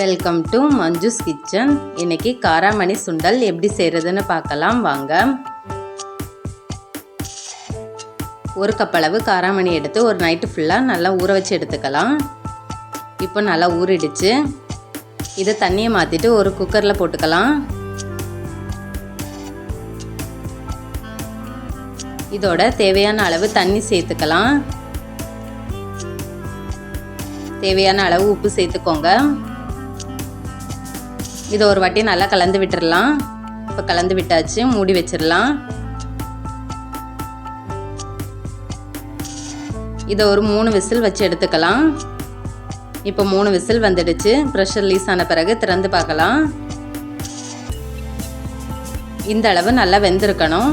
Welcome to Manju's kitchen இன்னைக்கு காராமணி சுண்டல் எப்படி செய்கிறதுன்னு பார்க்கலாம் வாங்க. ஒரு கப்பளவு காராமணி எடுத்து ஒரு நைட்டு ஃபுல்லாக நல்லா ஊற வச்சு எடுத்துக்கலாம். இப்போ நல்லா ஊறிடுச்சு. இதை தண்ணியை மாற்றிட்டு ஒரு குக்கரில் போட்டுக்கலாம். இதோட தேவையான அளவு தண்ணி சேர்த்துக்கலாம். தேவையான அளவு உப்பு சேர்த்துக்கோங்க. இதை ஒரு வாட்டி நல்லா கலந்து விட்டுடலாம் இப்போ கலந்து விட்டாச்சு மூடி வச்சிடலாம் இதை ஒரு மூணு விசில் வச்சு எடுத்துக்கலாம். இப்போ மூணு விசில் வந்துடுச்சு. ப்ரெஷர் ரிலீஸ் ஆன பிறகு திறந்து பார்க்கலாம். இந்த அளவு நல்லா வெந்திருக்கணும்.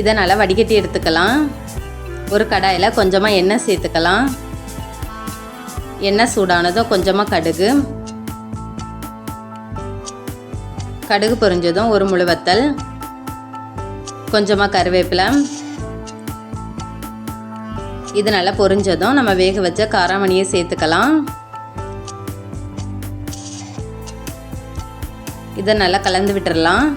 இதை நல்லா வடிகட்டி எடுத்துக்கலாம். ஒரு கடாயில் கொஞ்சமாக எண்ணெய் சேர்த்துக்கலாம். எண்ணெய் சூடானதும் கொஞ்சமாக கடுகு. கடுகு பொரிஞ்சதும் ஒரு முழுவத்தல். கொஞ்சமாக கருவேப்பிலை. இது நல்லா பொரிஞ்சதும் நம்ம வேக வச்ச காராமணியை சேர்த்துக்கலாம். இதை நல்லா கலந்து விட்டுடலாம்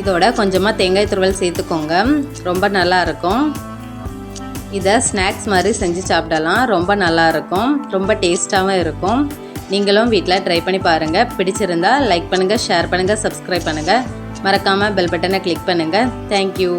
இதோட கொஞ்சமாக தேங்காய் துருவல் சேர்த்துக்கோங்க. ரொம்ப நல்லா இருக்கும். இதை ஸ்நாக்ஸ் மாதிரி செஞ்சு சாப்பிடலாம். ரொம்ப நல்லா இருக்கும். ரொம்ப டேஸ்ட்டாகவும் இருக்கும். நீங்களும் வீட்டில் ட்ரை பண்ணி பாருங்கள் பிடிச்சிருந்தா லைக் பண்ணுங்கள் ஷேர் பண்ணுங்கள் சப்ஸ்கிரைப் பண்ணுங்கள் மறக்காமல் பெல் பட்டனை கிளிக் பண்ணுங்கள் தேங்க்யூ